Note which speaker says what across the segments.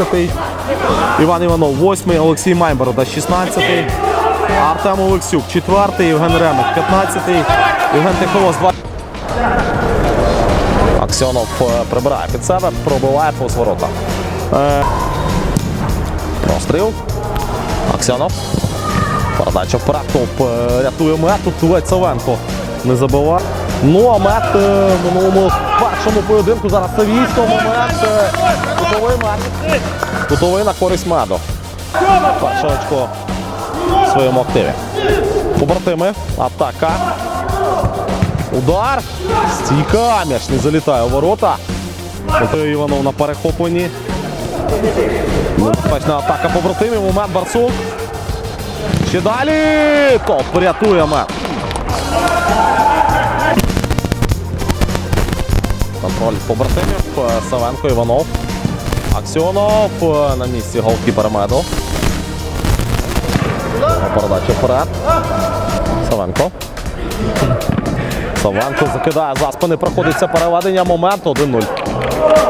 Speaker 1: 13-й. Іван Іванов, 8-й, Олексій Майборода, 16-й. Артем Олексюк, 4-й, Євген Ремик, 15-й, Євген Тихолос, 20 Аксьонов е, прибирає під себе, пробиває повз ворота. Е, Простріл. Аксьонов. Передача вперед. Топ е, рятує мет. Тут ледь Савенко не забиває. Ну а мет е, в минулому першому поєдинку. Зараз Савійського момент. е, Кутовий мет. Кутовий на користь меду. Перше очко в своєму активі. Побратими. Атака. Удар. Стійка. М'яч не залітає у ворота. Матвій Іванов на перехопленні. Небезпечна атака побратимів. Момент Барсук. Ще далі. Топ рятує мет. Контроль побратимів. Е, Савенко Іванов. Аксьонов е, на місці голкіпера меду. Передача вперед. Савенко. Савенко закидає за спини, проходиться переведення. Момент 1-0.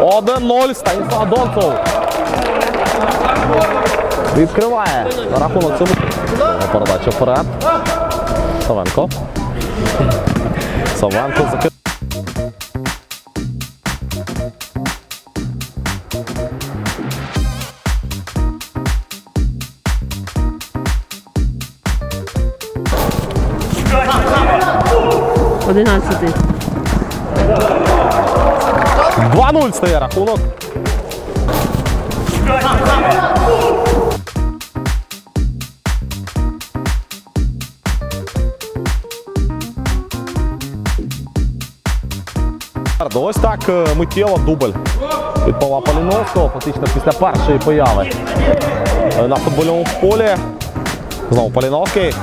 Speaker 1: 1-0. Станіслав Донцов. Відкриває рахунок цьому. Передача вперед. Савенко. Савенко закидає.
Speaker 2: Одинадцятий.
Speaker 1: 2-0 стає рахунок. Ось так е, миттєво дубль від Павла Поліновського, фактично після першої появи е, на футбольному полі. Знову Поліновський.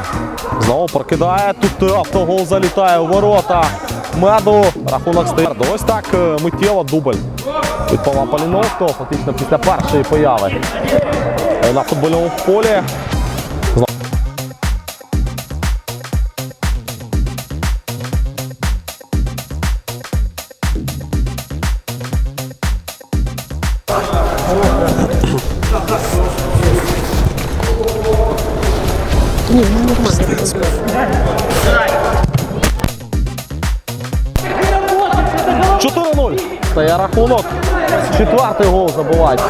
Speaker 1: Знову прокидає. Тут автогол залітає у ворота. Меду. Рахунок стає. Ось так е, миттєво дубль від Павла Поліновського, фактично після першої появи е, на футбольному полі.
Speaker 2: Ні, ну нормально.
Speaker 1: 4-0. я рахунок. Четвертий гол забувають.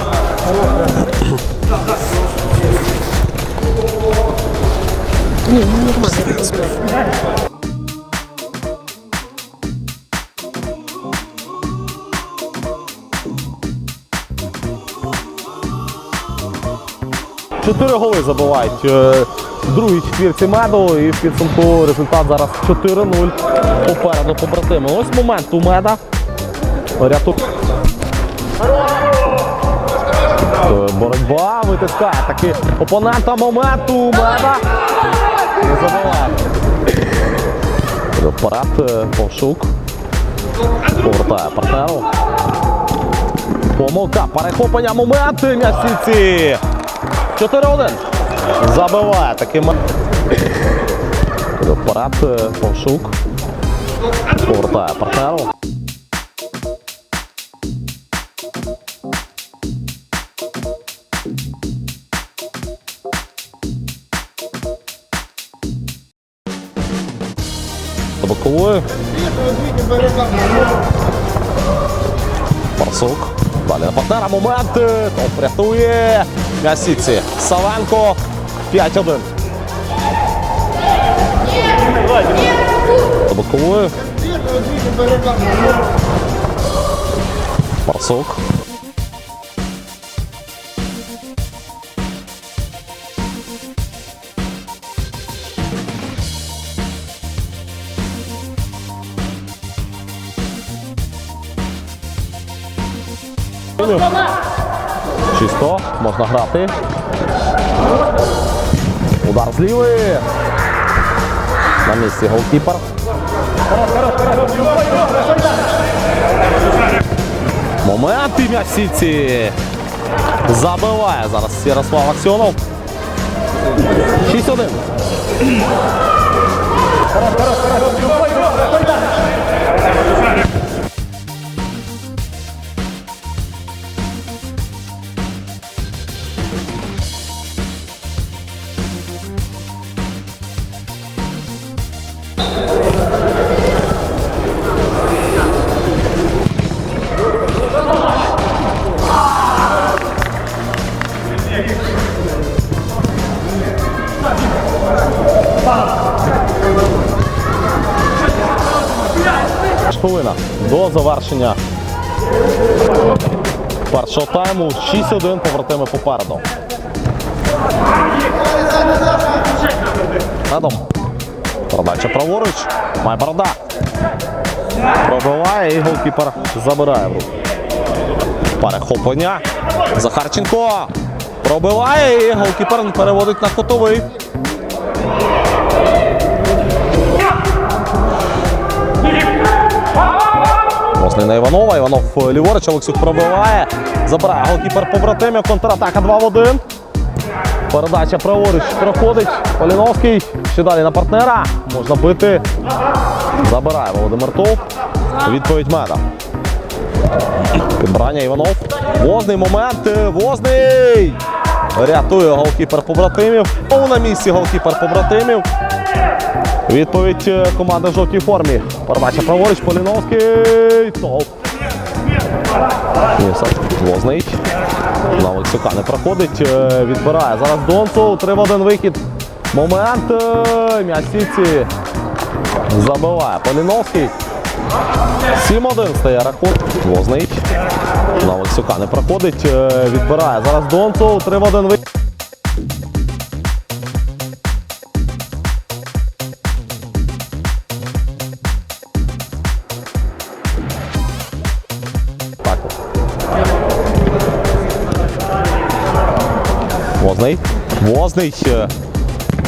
Speaker 2: Ні, ну нормально.
Speaker 1: Чотири голи забувають е, в другій четвірці меду і в підсумку результат зараз 4-0 попереду побратими. Ось момент у меда. Ряту... Е, Боротьба витискає таки опонента моменту меда. Не забуває. Вперед е, Повшук. Повертає партнеру. Помилка, перехоплення момент м'ясіці. 4-1. Забиває таким. Вперед е, Повшук. Повертає партнеру. До бокової. Парсук. Далі на партнера момент. Топ рятує. М'ясіці. Савенко. 5-1. До бокової. Парсук. Чисто, можна грати. Удар з лівої. На місці голкіпер. Момент і м'яч сітці. Забиває зараз Ярослав Аксьонов. 6-1. Хвилина до завершення першого тайму. 6-1 побратими попереду. Медом. Передача праворуч. Має борода. Пробиває і голкіпер забирає в руку. Перехоплення. Захарченко. Пробиває і голкіпер переводить на котовий. Возний на Іванова. Іванов е, ліворуч, Олексюк пробиває. Забирає голкіпер побратимів. Контратака 2 в 1. Передача праворуч проходить. Поліновський. Ще далі на партнера. Можна бити. Забирає Володимир Товп. Відповідь меда. Підбирання Іванов. Возний момент. е, Возний. Рятує голкіпер побратимів. На місці голкіпер побратимів. Відповідь е, команди в жовтій формі. Передача праворуч, Поліновський. Все. Возний. На Олексюка не проходить. е, Відбирає. Зараз Донцов. 3 в 1 вихід. Момент. е, М'яч сітці. Забиває Поліновський. 7-1 стає рахунок. Возний. На Олексюка не проходить. Відбирає. Зараз Донцов. 3 в 1 вихід. Возний. Возний. е,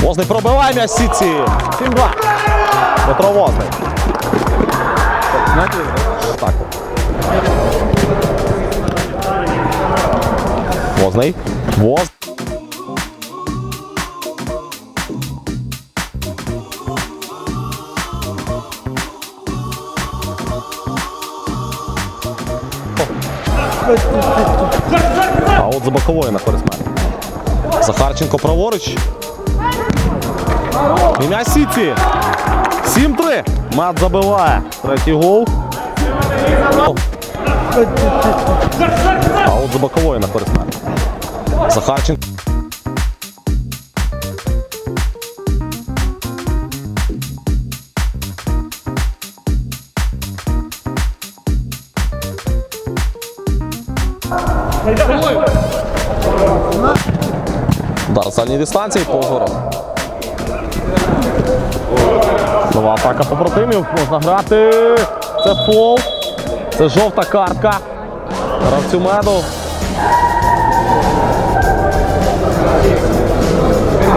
Speaker 1: Возний пробиває м'яч сітці. 7-2. Петро Возний. Так. Возний. Воз. А от за боковою на користь мене. Захарченко праворуч. І м'яч Сіті. 7-3. Мат забиває. Третій гол. А от за боковою на користь. Захарченко. Удар з дистанції позором Нова атака побратимів. Можна грати. Це фол. Це жовта картка. Гравцю меду.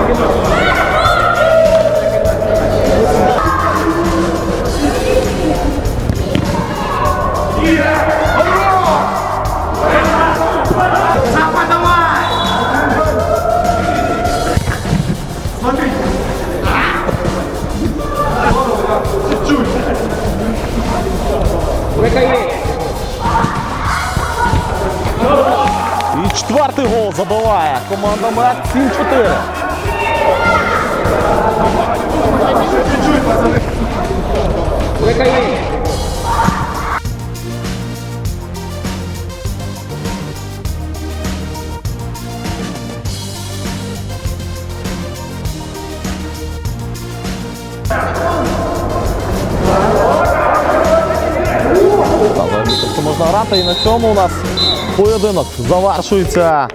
Speaker 1: І четвертий гол забиває. Команда Мед 7-4. Можна грати. І на цьому у нас поєдинок завершується.